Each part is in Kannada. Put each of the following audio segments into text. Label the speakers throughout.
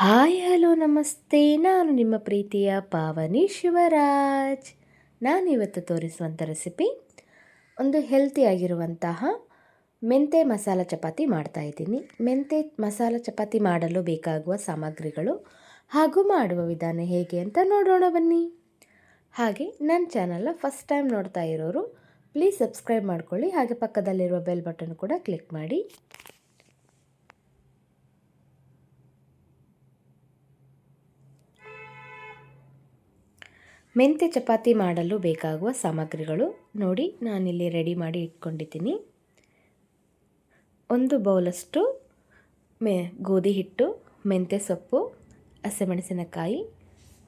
Speaker 1: ಹಾಯ್, ಹಲೋ, ನಮಸ್ತೆ. ನಾನು ನಿಮ್ಮ ಪ್ರೀತಿಯ ಪಾವನಿ ಶಿವರಾಜ್. ನಾನಿವತ್ತು ತೋರಿಸುವಂಥ ರೆಸಿಪಿ ಒಂದು ಹೆಲ್ತಿಯಾಗಿರುವಂತಹ ಮೆಂತೆ ಮಸಾಲ ಚಪಾತಿ ಮಾಡ್ತಾಯಿದ್ದೀನಿ ಮೆಂತೆ ಮಸಾಲ ಚಪಾತಿ ಮಾಡಲು ಬೇಕಾಗುವ ಸಾಮಗ್ರಿಗಳು ಹಾಗೂ ಮಾಡುವ ವಿಧಾನ ಹೇಗೆ ಅಂತ ನೋಡೋಣ ಬನ್ನಿ. ಹಾಗೆ, ನನ್ನ ಚಾನಲ್ನ ಫಸ್ಟ್ ಟೈಮ್ ನೋಡ್ತಾ ಇರೋರು ಪ್ಲೀಸ್ ಸಬ್ಸ್ಕ್ರೈಬ್ ಮಾಡ್ಕೊಳ್ಳಿ. ಹಾಗೆ ಪಕ್ಕದಲ್ಲಿರುವ ಬೆಲ್ ಬಟನ್ ಕೂಡ ಕ್ಲಿಕ್ ಮಾಡಿ. ಮೆಂತ್ಯ ಚಪಾತಿ ಮಾಡಲು ಬೇಕಾಗುವ ಸಾಮಗ್ರಿಗಳು ನೋಡಿ ನಾನಿಲ್ಲಿ ರೆಡಿ ಮಾಡಿ ಇಟ್ಕೊಂಡಿದ್ದೀನಿ. ಒಂದು ಬೌಲಷ್ಟು ಮೆ, ಗೋಧಿ ಹಿಟ್ಟು, ಮೆಂತ್ಯ ಸೊಪ್ಪು, ಹಸಿಮೆಣಸಿನಕಾಯಿ,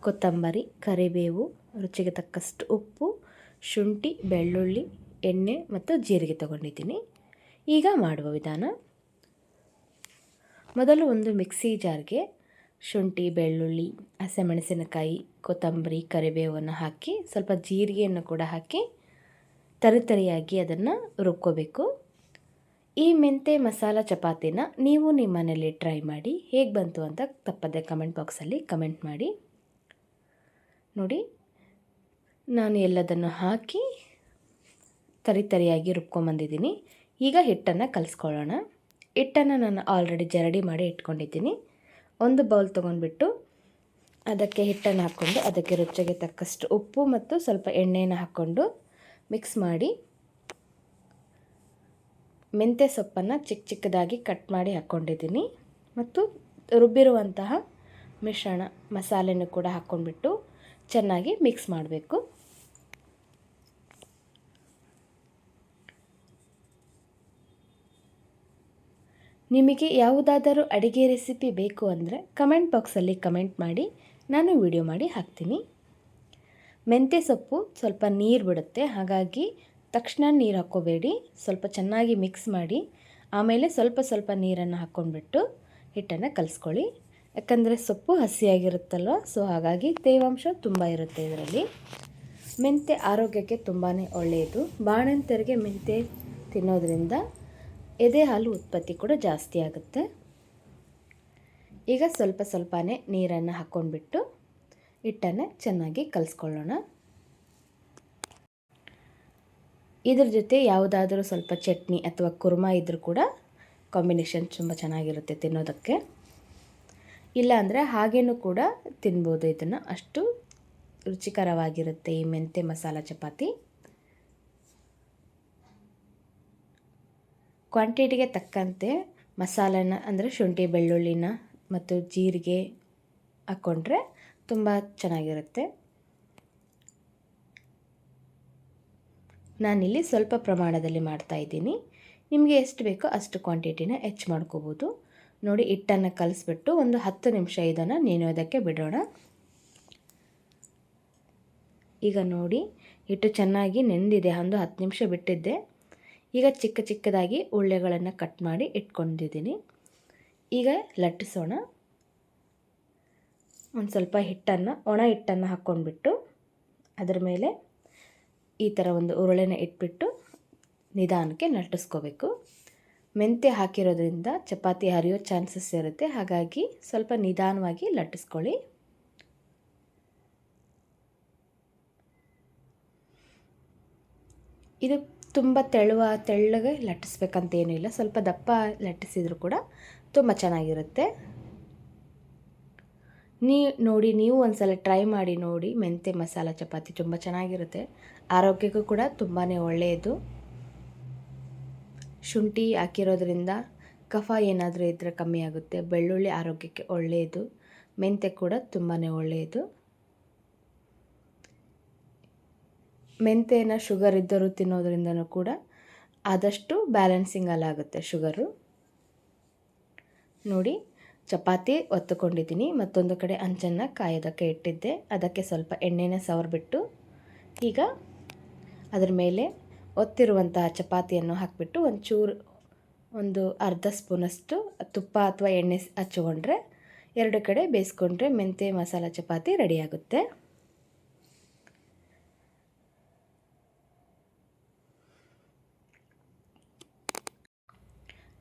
Speaker 1: ಕೊತ್ತಂಬರಿ, ಕರಿಬೇವು, ರುಚಿಗೆ ತಕ್ಕಷ್ಟು ಉಪ್ಪು, ಶುಂಠಿ, ಬೆಳ್ಳುಳ್ಳಿ, ಎಣ್ಣೆ ಮತ್ತು ಜೀರಿಗೆ ತಗೊಂಡಿದ್ದೀನಿ. ಈಗ ಮಾಡುವ ವಿಧಾನ. ಮೊದಲು ಒಂದು ಮಿಕ್ಸಿ ಜಾರ್ಗೆ ಶುಂಠಿ, ಬೆಳ್ಳುಳ್ಳಿ, ಹಸಿಮೆಣಸಿನಕಾಯಿ, ಕೊತ್ತಂಬರಿ, ಕರಿಬೇವನ್ನು ಹಾಕಿ ಸ್ವಲ್ಪ ಜೀರಿಗೆಯನ್ನು ಕೂಡ ಹಾಕಿ ತರಿತರಿಯಾಗಿ ಅದನ್ನು ರುಬ್ಕೋಬೇಕು. ಈ ಮೆಂತೆ ಮಸಾಲ ಚಪಾತಿನ ನೀವು ನಿಮ್ಮ ಮನೇಲಿ ಟ್ರೈ ಮಾಡಿ ಹೇಗೆ ಬಂತು ಅಂತ ತಪ್ಪದೆ ಕಮೆಂಟ್ ಬಾಕ್ಸಲ್ಲಿ ಕಮೆಂಟ್ ಮಾಡಿ. ನೋಡಿ, ನಾನು ಎಲ್ಲದನ್ನು ಹಾಕಿ ತರಿತರಿಯಾಗಿ ರುಬ್ಕೊಂಬಂದಿದ್ದೀನಿ. ಈಗ ಹಿಟ್ಟನ್ನು ಕಲಿಸ್ಕೊಳ್ಳೋಣ. ಹಿಟ್ಟನ್ನು ನಾನು ಆಲ್ರೆಡಿ ಜರಡಿ ಮಾಡಿ ಇಟ್ಕೊಂಡಿದ್ದೀನಿ. ಒಂದು ಬೌಲ್ ತೊಗೊಂಡ್ಬಿಟ್ಟು ಅದಕ್ಕೆ ಹಿಟ್ಟನ್ನು ಹಾಕ್ಕೊಂಡು ಅದಕ್ಕೆ ರುಚಿಗೆ ತಕ್ಕಷ್ಟು ಉಪ್ಪು ಮತ್ತು ಸ್ವಲ್ಪ ಎಣ್ಣೆಯನ್ನು ಹಾಕ್ಕೊಂಡು ಮಿಕ್ಸ್ ಮಾಡಿ ಮೆಂತ್ಯ ಸೊಪ್ಪನ್ನು ಚಿಕ್ಕ ಚಿಕ್ಕದಾಗಿ ಕಟ್ ಮಾಡಿ ಹಾಕ್ಕೊಂಡಿದ್ದೀನಿ. ಮತ್ತು ರುಬ್ಬಿರುವಂತಹ ಮಿಶ್ರಣ ಮಸಾಲೆನೂ ಕೂಡ ಹಾಕ್ಕೊಂಡ್ಬಿಟ್ಟು ಚೆನ್ನಾಗಿ ಮಿಕ್ಸ್ ಮಾಡಬೇಕು. ನಿಮಗೆ ಯಾವುದಾದರೂ ಅಡುಗೆ ರೆಸಿಪಿ ಬೇಕು ಅಂದರೆ ಕಮೆಂಟ್ ಬಾಕ್ಸಲ್ಲಿ ಕಮೆಂಟ್ ಮಾಡಿ, ನಾನು ವಿಡಿಯೋ ಮಾಡಿ ಹಾಕ್ತೀನಿ. ಮೆಂತ್ಯ ಸೊಪ್ಪು ಸ್ವಲ್ಪ ನೀರು ಬಿಡುತ್ತೆ, ಹಾಗಾಗಿ ತಕ್ಷಣ ನೀರು ಹಾಕ್ಕೋಬೇಡಿ. ಸ್ವಲ್ಪ ಚೆನ್ನಾಗಿ ಮಿಕ್ಸ್ ಮಾಡಿ, ಆಮೇಲೆ ಸ್ವಲ್ಪ ಸ್ವಲ್ಪ ನೀರನ್ನು ಹಾಕ್ಕೊಂಡ್ಬಿಟ್ಟು ಹಿಟ್ಟನ್ನು ಕಲಿಸ್ಕೊಳ್ಳಿ. ಯಾಕಂದರೆ ಸೊಪ್ಪು ಹಸಿಯಾಗಿರುತ್ತಲ್ವ, ಸೊ ಹಾಗಾಗಿ ತೇವಾಂಶ ತುಂಬ ಇರುತ್ತೆ ಇದರಲ್ಲಿ. ಮೆಂತ್ಯ ಆರೋಗ್ಯಕ್ಕೆ ತುಂಬಾ ಒಳ್ಳೆಯದು. ಬಾಣಂತರಿಗೆ ಮೆಂತ್ಯ ತಿನ್ನೋದ್ರಿಂದ ಎದೆ ಹಾಲು ಉತ್ಪತ್ತಿ ಕೂಡ ಜಾಸ್ತಿ ಆಗುತ್ತೆ. ಈಗ ಸ್ವಲ್ಪ ಸ್ವಲ್ಪನೇ ನೀರನ್ನು ಹಾಕ್ಕೊಂಡ್ಬಿಟ್ಟು ಹಿಟ್ಟನ್ನು ಚೆನ್ನಾಗಿ ಕಲಿಸ್ಕೊಳ್ಳೋಣ. ಇದ್ರ ಜೊತೆ ಯಾವುದಾದ್ರೂ ಸ್ವಲ್ಪ ಚಟ್ನಿ ಅಥವಾ ಕುರ್ಮ ಇದ್ದರೂ ಕೂಡ ಕಾಂಬಿನೇಷನ್ ತುಂಬ ಚೆನ್ನಾಗಿರುತ್ತೆ ತಿನ್ನೋದಕ್ಕೆ. ಇಲ್ಲಾಂದರೆ ಹಾಗೇನೂ ಕೂಡ ತಿನ್ಬೋದು. ಇದನ್ನು ಅಷ್ಟು ರುಚಿಕರವಾಗಿರುತ್ತೆ ಈ ಮೆಂತೆ ಮಸಾಲ ಚಪಾತಿ. ಕ್ವಾಂಟಿಟಿಗೆ ತಕ್ಕಂತೆ ಮಸಾಲೆನ, ಅಂದರೆ ಶುಂಠಿ, ಬೆಳ್ಳುಳ್ಳಿನ ಮತ್ತು ಜೀರಿಗೆ ಹಾಕ್ಕೊಂಡ್ರೆ ತುಂಬ ಚೆನ್ನಾಗಿರುತ್ತೆ. ನಾನಿಲ್ಲಿ ಸ್ವಲ್ಪ ಪ್ರಮಾಣದಲ್ಲಿ ಮಾಡ್ತಾಯಿದ್ದೀನಿ ನಿಮಗೆ ಎಷ್ಟು ಬೇಕೋ ಅಷ್ಟು ಕ್ವಾಂಟಿಟಿನ ಹೆಚ್ಚು ಮಾಡ್ಕೋಬೋದು. ನೋಡಿ, ಹಿಟ್ಟನ್ನು ಕಲಿಸ್ಬಿಟ್ಟು ಒಂದು ಹತ್ತು ನಿಮಿಷ ಇದನ್ನು ನೆನೆಯೋದಕ್ಕೆ ಬಿಡೋಣ. ಈಗ ನೋಡಿ, ಹಿಟ್ಟು ಚೆನ್ನಾಗಿ ನೆಂದಿದೆ. ಒಂದು ಹತ್ತು ನಿಮಿಷ ಬಿಟ್ಟಿದ್ದೆ. ಈಗ ಚಿಕ್ಕ ಚಿಕ್ಕದಾಗಿ ಉಳ್ಳೆಗಳನ್ನು ಕಟ್ ಮಾಡಿ ಇಟ್ಕೊಂಡಿದ್ದೀನಿ. ಈಗ ಲಟ್ಟಿಸೋಣ. ಒಂದು ಸ್ವಲ್ಪ ಹಿಟ್ಟನ್ನು, ಒಣ ಹಿಟ್ಟನ್ನು ಹಾಕ್ಕೊಂಡ್ಬಿಟ್ಟು ಅದರ ಮೇಲೆ ಈ ಥರ ಒಂದು ಉರುಳೆನ ಇಟ್ಬಿಟ್ಟು ನಿಧಾನಕ್ಕೆ ಲಟ್ಟಿಸ್ಕೋಬೇಕು ಮೆಂತ್ಯ ಹಾಕಿರೋದ್ರಿಂದ ಚಪಾತಿ ಹರಿಯೋ ಚಾನ್ಸಸ್ ಇರುತ್ತೆ. ಹಾಗಾಗಿ ಸ್ವಲ್ಪ ನಿಧಾನವಾಗಿ ಲಟ್ಟಿಸ್ಕೊಳ್ಳಿ. ಇದು ತುಂಬ ತೆಳುವ ತೆಳ್ಳಗೆ ಲಟ್ಟಿಸ್ಬೇಕಂತ ಇಲ್ಲ. ಸ್ವಲ್ಪ ದಪ್ಪ ಲಟ್ಟಿಸಿದರೂ ಕೂಡ ತುಂಬ ಚೆನ್ನಾಗಿರುತ್ತೆ. ನೀ ನೋಡಿ, ನೀವು ಒಂದ್ಸಲ ಟ್ರೈ ಮಾಡಿ ನೋಡಿ. ಮೆಂತ್ಯ ಮಸಾಲ ಚಪಾತಿ ತುಂಬ ಚೆನ್ನಾಗಿರುತ್ತೆ. ಆರೋಗ್ಯಕ್ಕೂ ಕೂಡ ತುಂಬಾ ಒಳ್ಳೆಯದು. ಶುಂಠಿ ಹಾಕಿರೋದ್ರಿಂದ ಕಫ ಏನಾದರೂ ಇದ್ದರೆ ಕಮ್ಮಿ ಆಗುತ್ತೆ. ಬೆಳ್ಳುಳ್ಳಿ ಆರೋಗ್ಯಕ್ಕೆ ಒಳ್ಳೆಯದು. ಮೆಂತ್ಯ ಕೂಡ ತುಂಬಾ ಒಳ್ಳೆಯದು. ಮೆಂತೆನ ಶುಗರ್ ಇದ್ದರೂ ತಿನ್ನೋದ್ರಿಂದನೂ ಕೂಡ ಆದಷ್ಟು ಬ್ಯಾಲೆನ್ಸಿಂಗ್ ಅಲ್ಲಾಗುತ್ತೆ ಶುಗರು ನೋಡಿ, ಚಪಾತಿ ಒತ್ತುಕೊಂಡಿದ್ದೀನಿ. ಮತ್ತೊಂದು ಕಡೆ ಅಂಚನ್ನು ಕಾಯೋದಕ್ಕೆ ಇಟ್ಟಿದ್ದೆ. ಅದಕ್ಕೆ ಸ್ವಲ್ಪ ಎಣ್ಣೆನ ಸವರ್ಬಿಟ್ಟು ಈಗ ಅದರ ಮೇಲೆ ಒತ್ತಿರುವಂತಹ ಚಪಾತಿಯನ್ನು ಹಾಕಿಬಿಟ್ಟು ಒಂಚೂರು, ಒಂದು ಅರ್ಧ ಸ್ಪೂನಷ್ಟು ತುಪ್ಪ ಅಥವಾ ಎಣ್ಣೆ ಹಚ್ಚಿಕೊಂಡ್ರೆ ಎರಡು ಕಡೆ ಬೇಯಿಸ್ಕೊಂಡ್ರೆ ಮೆಂತೆ ಮಸಾಲ ಚಪಾತಿ ರೆಡಿಯಾಗುತ್ತೆ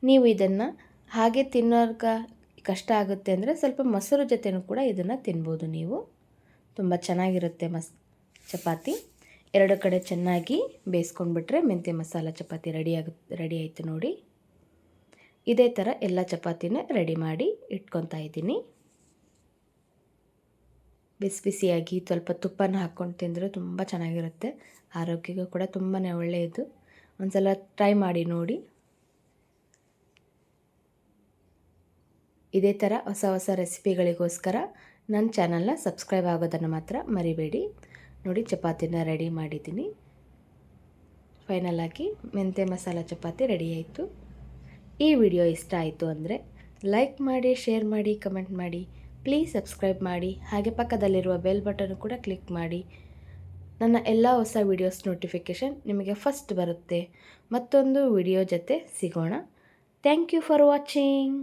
Speaker 1: ನೀವು ಇದನ್ನು ಹಾಗೆ ತಿನ್ನೋರ್ಗ ಕಷ್ಟ ಆಗುತ್ತೆ ಅಂದರೆ ಸ್ವಲ್ಪ ಮೊಸರು ಜೊತೆನೂ ಕೂಡ ಇದನ್ನು ತಿನ್ಬೋದು ನೀವು. ತುಂಬ ಚೆನ್ನಾಗಿರುತ್ತೆ ಮಸ್, ಚಪಾತಿ. ಎರಡು ಕಡೆ ಚೆನ್ನಾಗಿ ಬೇಯಿಸ್ಕೊಂಡ್ಬಿಟ್ರೆ ಮೆಂತ್ಯ ಮಸಾಲ ಚಪಾತಿ ರೆಡಿ ಆಗ, ರೆಡಿ ಆಯಿತು ನೋಡಿ. ಇದೇ ಥರ ಎಲ್ಲ ಚಪಾತಿನ ರೆಡಿ ಮಾಡಿ ಇಟ್ಕೊತಾ ಇದ್ದೀನಿ. ಬಿಸಿ ಬಿಸಿಯಾಗಿ ಸ್ವಲ್ಪ ತುಪ್ಪನ ಹಾಕ್ಕೊಂಡು ತಿಂದರೆ ತುಂಬ ಚೆನ್ನಾಗಿರುತ್ತೆ. ಆರೋಗ್ಯಕ್ಕೂ ಕೂಡ ತುಂಬಾ ಒಳ್ಳೆಯದು. ಒಂದು ಸಲ ಟ್ರೈ ಮಾಡಿ ನೋಡಿ. ಇದೇ ಥರ ಹೊಸ ಹೊಸ ರೆಸಿಪಿಗಳಿಗೋಸ್ಕರ ನನ್ನ ಚಾನಲ್ನ ಸಬ್ಸ್ಕ್ರೈಬ್ ಆಗೋದನ್ನು ಮಾತ್ರ ಮರಿಬೇಡಿ. ನೋಡಿ, ಚಪಾತಿನ ರೆಡಿ ಮಾಡಿದ್ದೀನಿ. ಫೈನಲ್ ಆಗಿ ಮೆಂತ್ಯ ಮಸಾಲ ಚಪಾತಿ ರೆಡಿ ಆಯಿತು. ಈ ವಿಡಿಯೋ ಇಷ್ಟ ಆಯಿತು ಅಂದರೆ ಲೈಕ್ ಮಾಡಿ, ಶೇರ್ ಮಾಡಿ, ಕಮೆಂಟ್ ಮಾಡಿ, ಪ್ಲೀಸ್ ಸಬ್ಸ್ಕ್ರೈಬ್ ಮಾಡಿ, ಹಾಗೆ ಪಕ್ಕದಲ್ಲಿರುವ ಬೆಲ್ ಬಟನ್ ಕೂಡ ಕ್ಲಿಕ್ ಮಾಡಿ. ನನ್ನ ಎಲ್ಲ ಹೊಸ ವಿಡಿಯೋಸ್ ನೋಟಿಫಿಕೇಷನ್ ನಿಮಗೆ ಫಸ್ಟ್ ಬರುತ್ತೆ. ಮತ್ತೊಂದು ವಿಡಿಯೋ ಜೊತೆ ಸಿಗೋಣ. Thank you for watching.